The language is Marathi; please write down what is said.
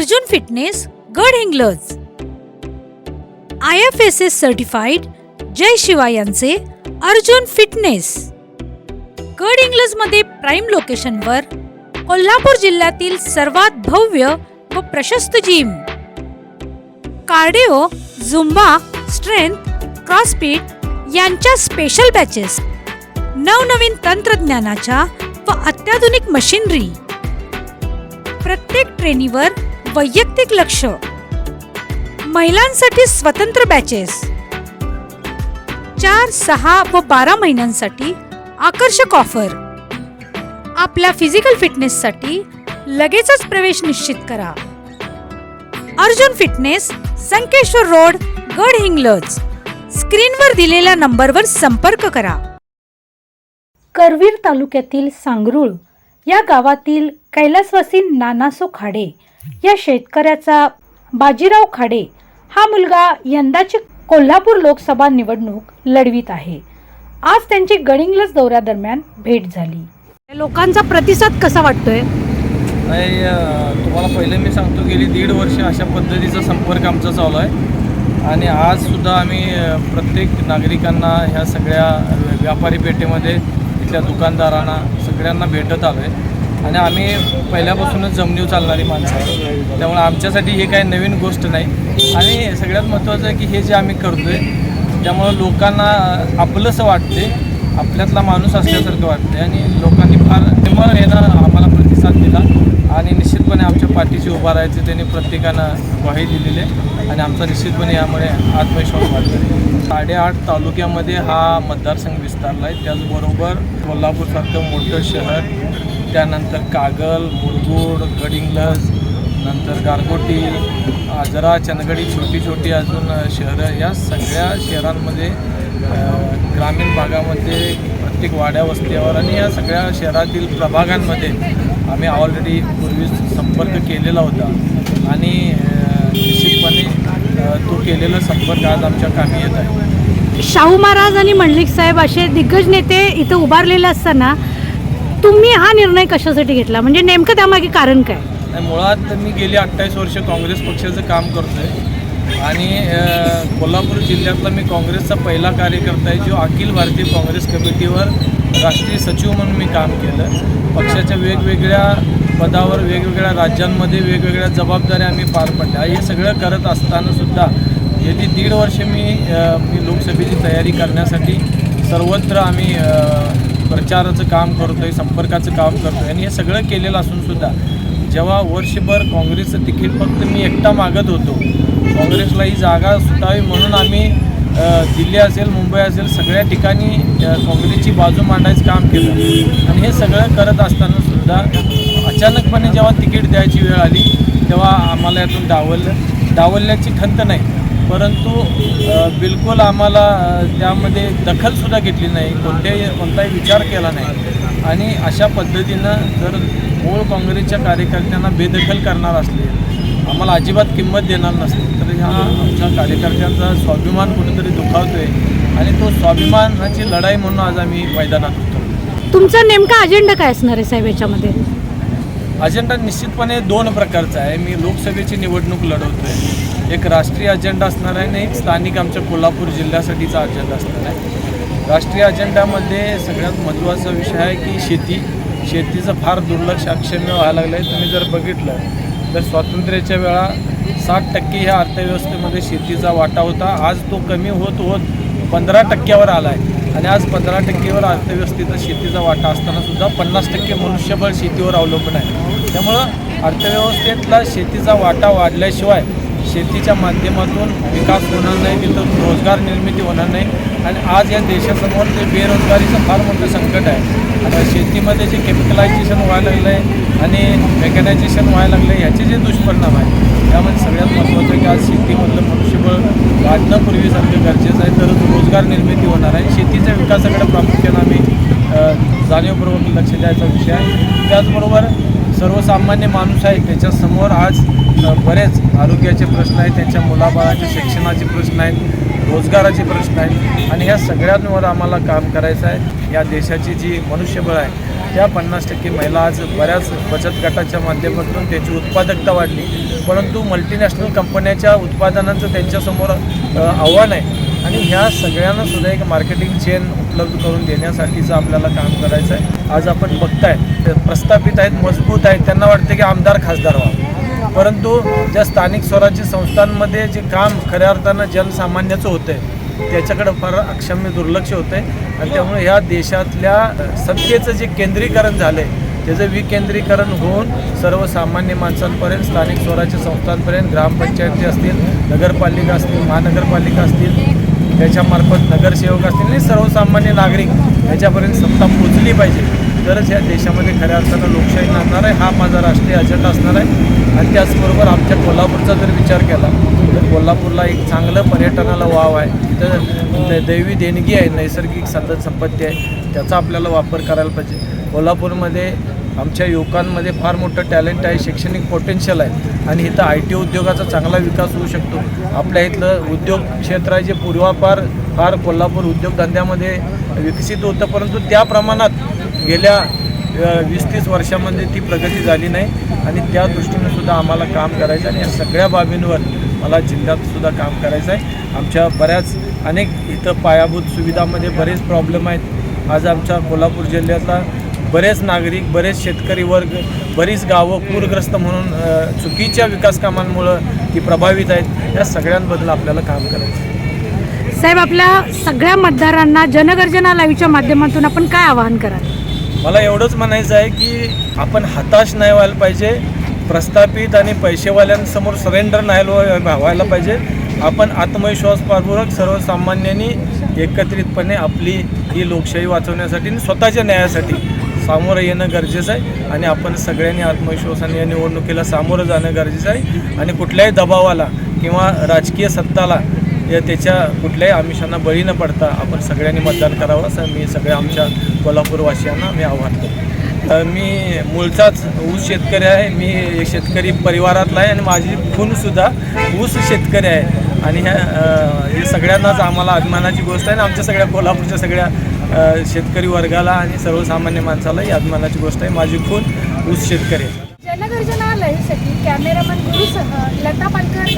Arjun fitness Gadhinglaj I F S S certified Jay Shiva यांचे अर्जुन फिटनेस गड इंग्लजमध्ये प्राईम लोकेशनवर कोल्हापूर जिल्ह्यातील सर्वात भव्य व प्रशस्त gym cardio Zumba strength CrossFit यांच्या स्पेशल बॅचेस नवनवीन तंत्रज्ञानाच्या व अत्याधुनिक मशिनरी प्रत्येक ट्रेनीवर वैयक्तिक लक्ष. महिलांसाठी स्वतंत्र बॅचेस चार सहा व बारा महिन्यांसाठी आकर्षक ऑफर आपल्या फिजिकल फिटनेससाठी लगेचच प्रवेश निश्चित करा. अर्जुन फिटनेस संकेश्वर रोड गड हिंग्लज. स्क्रीनवर दिलेल्या नंबरवर संपर्क करा. करवीर तालुक्यातील सांगरुळ या गावातील कैलासवासी नानासो खाडे या शेतकऱ्याचा बाजीराव खाडे हा मुलगा यंदाची कोल्हापूर लोकसभा निवडणूक लढवित आहे. आज त्यांची गडिंग्लज दौऱ्यादरम्यान भेट झाली. लोकांचा प्रतिसाद कसा वाटतोय? नाही तुम्हाला पहिले मी सांगतो गेली दीड वर्ष अशा पद्धतीचा संपर्क आमचा चालू आहे. आणि आजसुद्धा आम्ही अ, प्रत्येक नागरिकांना ह्या सगळ्या व्यापारी पेठेमध्ये इथल्या दुकानदारांना सगळ्यांना भेटत आलो आहे आणि आम्ही पहिल्यापासूनच जमनीव चालणारी माणसं आहे त्यामुळे आमच्यासाठी हे काही नवीन गोष्ट नाही. आणि सगळ्यात महत्त्वाचं आहे की हे जे आम्ही करतो आहे त्यामुळं लोकांना आपलंसं वाटते आपल्यातला माणूस असल्यासारखं वाटते आणि लोकांनी फार निमळ येणं आम्हाला प्रतिसाद दिला. आणि निश्चितपणे आमच्या पाठीशी उभा राहायचे त्यांनी प्रत्येकानं ग्वाही दिलेली आहे. आणि आमचा निश्चितपणे यामुळे आत्मविश्वास वाढतो. साडेआठ तालुक्यामध्ये हा मतदारसंघ विस्तारला आहे. त्याचबरोबर कोल्हापूरसारखं मोठं शहर त्यानंतर कागल मुरगुड गडिंगलज नंतर गारगोटी आजरा चंदगडी छोटी छोटी अजून शहरं. या सगळ्या शहरांमध्ये ग्रामीण भागामध्ये प्रत्येक वाड्या वस्त्यावर आणि या सगळ्या शहरातील प्रभागांमध्ये आम्ही ऑलरेडी पूर्वी संपर्क केलेला होता. आणि निश्चितपणे तो केलेला संपर्क आज आमच्या कामी येत आहे. शाहू महाराज आणि मंडलिक साहेब असे दिग्गज नेते इथं उभारलेले असताना तुम्ही हा निर्णय कशासाठी घेतला? म्हणजे नेमकं त्यामागे कारण काय? मुळात मी गेली अठ्ठावीस वर्ष काँग्रेस पक्षाचं काम करतो आहे आणि अ, कोल्हापूर जिल्ह्यातला मी काँग्रेसचा पहिला कार्यकर्ता आहे जो अखिल भारतीय काँग्रेस कमिटीवर राष्ट्रीय सचिव म्हणून मी काम केलं. पक्षाच्या वेगवेगळ्या पदावर वेगवेगळ्या राज्यांमध्ये वेगवेगळ्या जबाबदाऱ्या आम्ही पार पडल्या. हे सगळं करत असताना सुद्धा गेली दीड वर्ष मी अ, मी लोकसभेची तयारी करण्यासाठी सर्वत्र आम्ही अ, प्रचाराचं काम करतो आहे संपर्काचं काम करतो आहे आणि हे सगळं केलेलं असून सुद्धा जेव्हा वर्षभर काँग्रेसचं तिकीट फक्त मी एकटा मागत होतो काँग्रेसला ही जागा सुटावी म्हणून आम्ही दिल्ली असेल मुंबई असेल सगळ्या ठिकाणी काँग्रेसची बाजू मांडायचं काम केलं. आणि हे सगळं करत असताना सुद्धा अचानकपणे जेव्हा तिकीट द्यायची वेळ आली तेव्हा आम्हाला यातून डावललं. डावलल्याची खंत नाही. परंतु बिलकुल आम्हाला त्यामध्ये दखलसुद्धा घेतली नाही कोणत्याही कोणताही विचार केला नाही. आणि अशा पद्धतीनं जर मूळ काँग्रेसच्या कार्यकर्त्यांना बेदखल करणार असले आम्हाला अजिबात किंमत देणार नसते तर ह्या आमच्या कार्यकर्त्यांचा स्वाभिमान कुठेतरी दुखावतोय. आणि तो स्वाभिमानाची लढाई म्हणून आज आम्ही मैदानात होतो तुमचा नेमका अजेंडा काय असणार आहे साहेब याच्यामध्ये? अजेंडा निश्चितपणे दोन प्रकारचा आहे. मी लोकसभेची निवडणूक लढवतोय. एक राष्ट्रीय अजेंडा असणार आहे आणि एक स्थानिक आमच्या कोल्हापूर जिल्ह्यासाठीचा अजेंडा असणार आहे. राष्ट्रीय अजेंडामध्ये सगळ्यात महत्त्वाचा विषय आहे की शेती. शेतीचं फार दुर्लक्ष अक्षम्य व्हायला लागलं आहे तुम्ही जर बघितलं तर स्वातंत्र्याच्या वेळा साठ टक्के ह्या अर्थव्यवस्थेमध्ये शेतीचा वाटा होता. आज तो कमी होत होत पंधरा टक्क्यावर आला आहे आणि आज पंधरा टक्केवर अर्थव्यवस्थेचा शेतीचा वाटा असताना सुद्धा पन्नास टक्के मनुष्यबळ शेतीवर अवलंबून आहे. त्यामुळं अर्थव्यवस्थेतला शेतीचा वाटा वाढल्याशिवाय शेतीच्या माध्यमातून विकास होणार नाही तिथं रोजगार निर्मिती होणार नाही. आणि आज या देशासमोर ते बेरोजगारीचं फार मोठं संकट आहे. आता शेतीमध्ये जे केमिकलायझेशन व्हायला लागलं आहे आणि मेकॅनायझेशन व्हायला लागलं आहे ह्याचे जे दुष्परिणाम आहेत त्यामध्ये सगळ्यात महत्त्वाचं की आज शेतीमधलं मनुष्यबळ वाढणं पूर्वीसारखं गरजेचं आहे. तरच रोजगार निर्मिती होणार आहे. शेतीच्या विकासाकडे प्रामुख्यानं आम्ही जाणीवपूर्वक लक्ष द्यायचा विषय आहे. त्याचबरोबर सर्वसामान्य माणूस आहे त्याच्यासमोर आज बरेच आरोग्याचे प्रश्न आहेत त्यांच्या मुलाबाळाचे शिक्षणाचे प्रश्न आहेत रोजगाराचे प्रश्न आहेत. आणि ह्या सगळ्यांवर आम्हाला काम करायचं आहे. या देशाची जी मनुष्यबळ आहे त्या पन्नास टक्के महिला आज बऱ्याच बचत गटाच्या माध्यमातून त्याची उत्पादकता वाढली. परंतु मल्टीनॅशनल कंपन्याच्या उत्पादनांचं त्यांच्यासमोर आव्हान आहे. आणि ह्या सगळ्यांना सुद्धा एक मार्केटिंग चेन उपलब्ध करून देण्यासाठीचं आपल्याला काम करायचं आहे. आज आपण बघताय प्रस्थापित आहेत मजबूत आहेत त्यांना वाटतं की आमदार खासदार व्हावं. परंतु ज्या स्थानिक स्वराज्य संस्थांमध्ये जे काम खऱ्या अर्थानं जनसामान्याचं होतं आहे त्याच्याकडं फार अक्षम्य दुर्लक्ष होतं आहे आणि त्यामुळे ह्या देशातल्या सत्तेचं जे केंद्रीकरण झालं आहे त्याचं विकेंद्रीकरण होऊन सर्वसामान्य माणसांपर्यंत स्थानिक स्वराज्य संस्थांपर्यंत ग्रामपंचायती असतील नगरपालिका असतील महानगरपालिका असतील त्याच्यामार्फत नगरसेवक असतील आणि सर्वसामान्य नागरिक याच्यापर्यंत सत्ता पोचली पाहिजे. तरच या देशामध्ये खऱ्या अर्थानं लोकशाही नसणार आहे. हा माझा राष्ट्रीय अजेंडा असणार आहे. आणि त्याचबरोबर आमच्या कोल्हापूरचा जर विचार केला तर कोल्हापूरला एक चांगलं पर्यटनाला वाव आहे. तिथं दैवी देणगी आहे. नैसर्गिक संपत्ती आहे. त्याचा आपल्याला वापर करायला पाहिजे. कोल्हापूरमध्ये आमच्या युवकांमध्ये फार मोठं टॅलेंट आहे शैक्षणिक पोटेन्शियल आहे आणि इथं आय टी उद्योगाचा चांगला विकास होऊ शकतो. आपल्या इथलं उद्योग क्षेत्र आहे जे पूर्वापार फार कोल्हापूर उद्योगधंद्यामध्ये विकसित होतं परंतु त्या प्रमाणात गेल्या वीस तीस वर्षामध्ये ती प्रगती झाली नाही आणि त्या दृष्टीने सुद्धा आम्हाला काम करायचं आहे आणि या सगळ्या बाबींवर मला जिल्ह्यातसुद्धा काम करायचं आहे. आमच्या बऱ्याच अनेक इथं पायाभूत सुविधामध्ये बरेच प्रॉब्लेम आहेत. आज आमच्या कोल्हापूर जिल्ह्यातला बरेच नागरिक बरेच शेतकरी वर्ग बरीच गावं पूरग्रस्त म्हणून चुकीच्या विकास कामांमुळं ती प्रभावित आहेत. या सगळ्यांबद्दल आपल्याला काम करायचं. साहेब आपल्या सगळ्या मतदारांना जनगर्जना लाईव्हच्या माध्यमातून आपण काय आवाहन कराल? मला एवढंच म्हणायचं आहे की आपण हताश नाही व्हायला पाहिजे. प्रस्थापित आणि पैसेवाल्यांसमोर सरेंडर नाही व्हाय- व्हायला पाहिजे. आपण आत्मविश्वासपूर्वक सर्वसामान्यांनी एकत्रितपणे आपली ही लोकशाही वाचवण्यासाठी आणि स्वतःच्या न्यायासाठी सामोरं येणं गरजेचं आहे आणि आपण सगळ्यांनी आत्मविश्वासाने या निवडणुकीला सामोरं जाणं गरजेचं आहे. आणि कुठल्याही दबावाला किंवा राजकीय सत्ताला या त्याच्या कुठल्याही आमिषांना बळी न पडता आपण सगळ्यांनी मतदान करावं असं मी सगळ्या आमच्या कोल्हापूरवासियांना मी आव्हान करतो. मी मूळचाच ऊस शेतकरी आहे. मी एक शेतकरी परिवारातला आहे आणि माझी खूनसुद्धा ऊस शेतकरी आहे. आणि ह्या हे सगळ्यांनाच आम्हाला अभिमानाची गोष्ट आहे आणि आमच्या सगळ्या कोल्हापूरच्या सगळ्या शेतकरी वर्गाला आणि सर्वसामान्य माणसाला ही अभिमानाची गोष्ट आहे. माझी खून ऊस शेतकरी आहे. जनगर्जना लाईव्हसाठी कॅमेरामन गुरुसह लता पालकर